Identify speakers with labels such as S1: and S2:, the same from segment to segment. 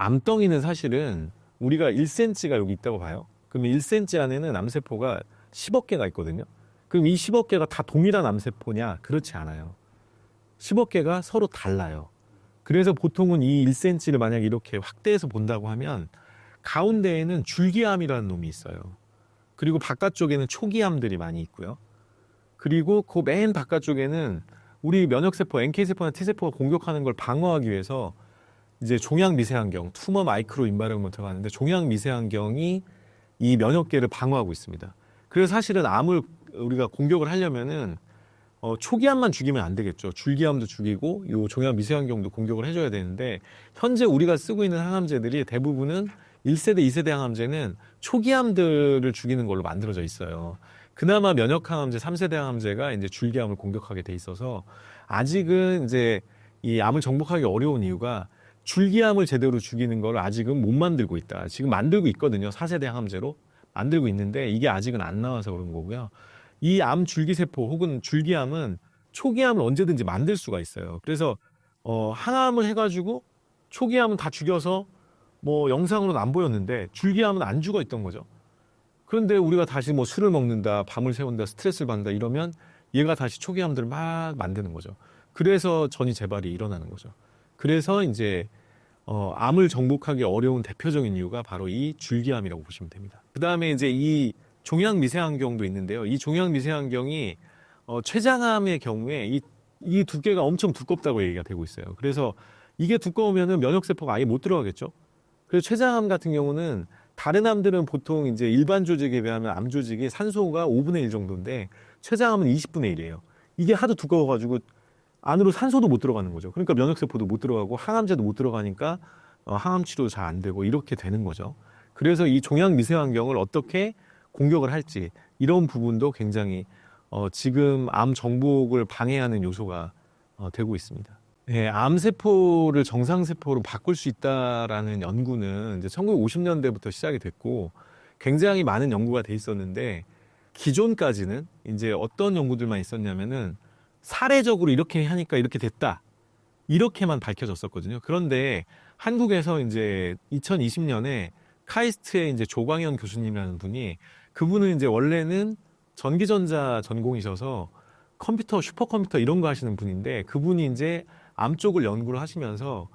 S1: 암덩이는 사실은 우리가 1cm가 여기 있다고 봐요. 그러면 1cm 안에는 암세포가 10억 개가 있거든요. 그럼 이 10억 개가 다 동일한 암세포냐? 그렇지 않아요. 10억 개가 서로 달라요. 그래서 보통은 이 1cm를 만약 이렇게 확대해서 본다고 하면 가운데에는 줄기암이라는 놈이 있어요. 그리고 바깥쪽에는 초기암들이 많이 있고요. 그리고 그 맨 바깥쪽에는 우리 면역세포, NK세포나 T세포가 공격하는 걸 방어하기 위해서 이제 종양 미세환경, 투머 마이크로 인바이러먼트가 하는데 종양 미세환경이 이 면역계를 방어하고 있습니다. 그래서 사실은 암을 우리가 공격을 하려면은 어, 초기암만 죽이면 안 되겠죠. 줄기암도 죽이고 요 종양 미세환경도 공격을 해줘야 되는데 현재 우리가 쓰고 있는 항암제들이 대부분은 1세대, 2세대 항암제는 초기암들을 죽이는 걸로 만들어져 있어요. 그나마 면역 항암제, 3세대 항암제가 이제 줄기암을 공격하게 돼 있어서 아직은 이제 이 암을 정복하기 어려운 이유가 줄기암을 제대로 죽이는 걸 아직은 못 만들고 있다. 지금 만들고 있거든요. 4세대 항암제로 만들고 있는데 이게 아직은 안 나와서 그런 거고요. 이 암 줄기세포 혹은 줄기암은 초기암을 언제든지 만들 수가 있어요. 그래서 어, 항암을 해가지고 초기암은 다 죽여서 뭐 영상으로는 안 보였는데 줄기암은 안 죽어 있던 거죠. 그런데 우리가 다시 뭐 술을 먹는다, 밤을 새운다, 스트레스를 받는다 이러면 얘가 다시 초기암들을 막 만드는 거죠. 그래서 전이 재발이 일어나는 거죠. 그래서 이제 어, 암을 정복하기 어려운 대표적인 이유가 바로 이 줄기암이라고 보시면 됩니다. 그 다음에 이제 이 종양 미세환경도 있는데요. 이 종양 미세환경이 어, 췌장암의 경우에 이, 이 두께가 엄청 두껍다고 얘기가 되고 있어요. 그래서 이게 두꺼우면은 면역세포가 아예 못 들어가겠죠. 그래서 췌장암 같은 경우는 다른 암들은 보통 이제 일반 조직에 비하면 암 조직이 산소가 5분의 1 정도인데 췌장암은 20분의 1이에요. 이게 하도 두꺼워가지고 안으로 산소도 못 들어가는 거죠. 그러니까 면역세포도 못 들어가고 항암제도 못 들어가니까 어, 항암 치료도 잘 안 되고 이렇게 되는 거죠. 그래서 이 종양 미세 환경을 어떻게 공격을 할지 이런 부분도 굉장히 어, 지금 암 정복을 방해하는 요소가 어, 되고 있습니다. 네, 암세포를 정상세포로 바꿀 수 있다라는 연구는 이제 1950년대부터 시작이 됐고 굉장히 많은 연구가 돼 있었는데 기존까지는 이제 어떤 연구들만 있었냐면은 사례적으로 이렇게 하니까 이렇게 됐다. 이렇게만 밝혀졌었거든요. 그런데 한국에서 이제 2020년에 카이스트의 이제 조광현 교수님이라는 분이 그분은 이제 원래는 전기전자 전공이셔서 컴퓨터, 슈퍼컴퓨터 이런 거 하시는 분인데 그분이 이제 암 쪽을 연구를 하시면서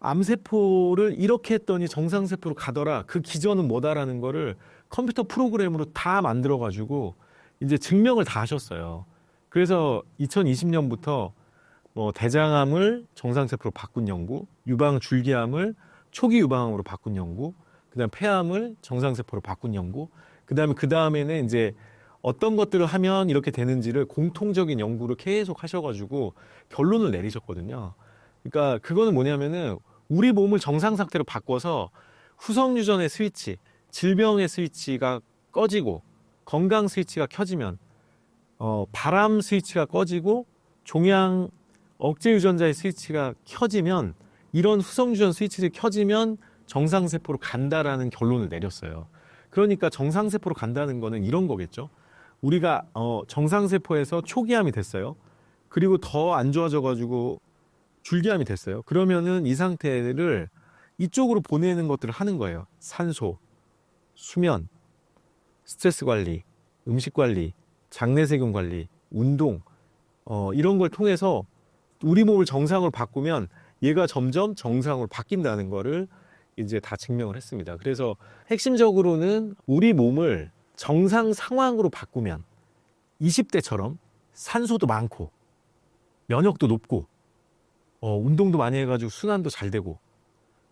S1: 암세포를 이렇게 했더니 정상세포로 가더라. 그 기전은 뭐다라는 거를 컴퓨터 프로그램으로 다 만들어가지고 이제 증명을 다 하셨어요. 그래서 2020년부터 뭐 대장암을 정상세포로 바꾼 연구, 유방 줄기암을 초기 유방암으로 바꾼 연구, 그다음 폐암을 정상세포로 바꾼 연구, 그다음에 그 다음에는 이제 어떤 것들을 하면 이렇게 되는지를 공통적인 연구를 계속 하셔가지고 결론을 내리셨거든요. 그러니까 그거는 뭐냐면은 우리 몸을 정상 상태로 바꿔서 후성 유전의 스위치, 질병의 스위치가 꺼지고 건강 스위치가 켜지면 어, 바람 스위치가 꺼지고 종양 억제 유전자의 스위치가 켜지면 이런 후성 유전 스위치들이 켜지면 정상 세포로 간다라는 결론을 내렸어요. 그러니까 정상 세포로 간다는 거는 이런 거겠죠. 우리가 어, 정상 세포에서 초기암이 됐어요. 그리고 더 안 좋아져 가지고 줄기암이 됐어요. 그러면은 이 상태를 이쪽으로 보내는 것들을 하는 거예요. 산소, 수면, 스트레스 관리, 음식 관리, 장내 세균 관리, 운동, 어, 이런 걸 통해서 우리 몸을 정상으로 바꾸면 얘가 점점 정상으로 바뀐다는 거를 이제 다 증명을 했습니다. 그래서 핵심적으로는 우리 몸을 정상 상황으로 바꾸면 20대처럼 산소도 많고 면역도 높고 어, 운동도 많이 해가지고 순환도 잘 되고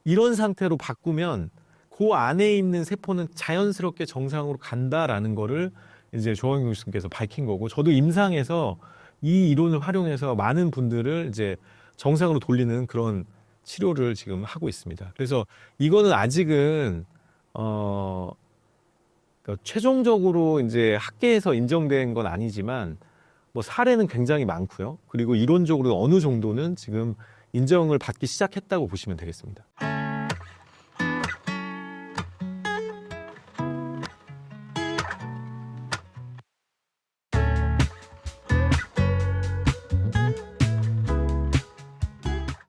S1: 이런 상태로 바꾸면 그 안에 있는 세포는 자연스럽게 정상으로 간다라는 거를 이제 조원 교수님께서 밝힌 거고 저도 임상에서 이 이론을 활용해서 많은 분들을 이제 정상으로 돌리는 그런 치료를 지금 하고 있습니다. 그래서 이거는 아직은 어 그러니까 최종적으로 이제 학계에서 인정된 건 아니지만 뭐 사례는 굉장히 많고요. 그리고 이론적으로 어느 정도는 지금 인정을 받기 시작했다고 보시면 되겠습니다.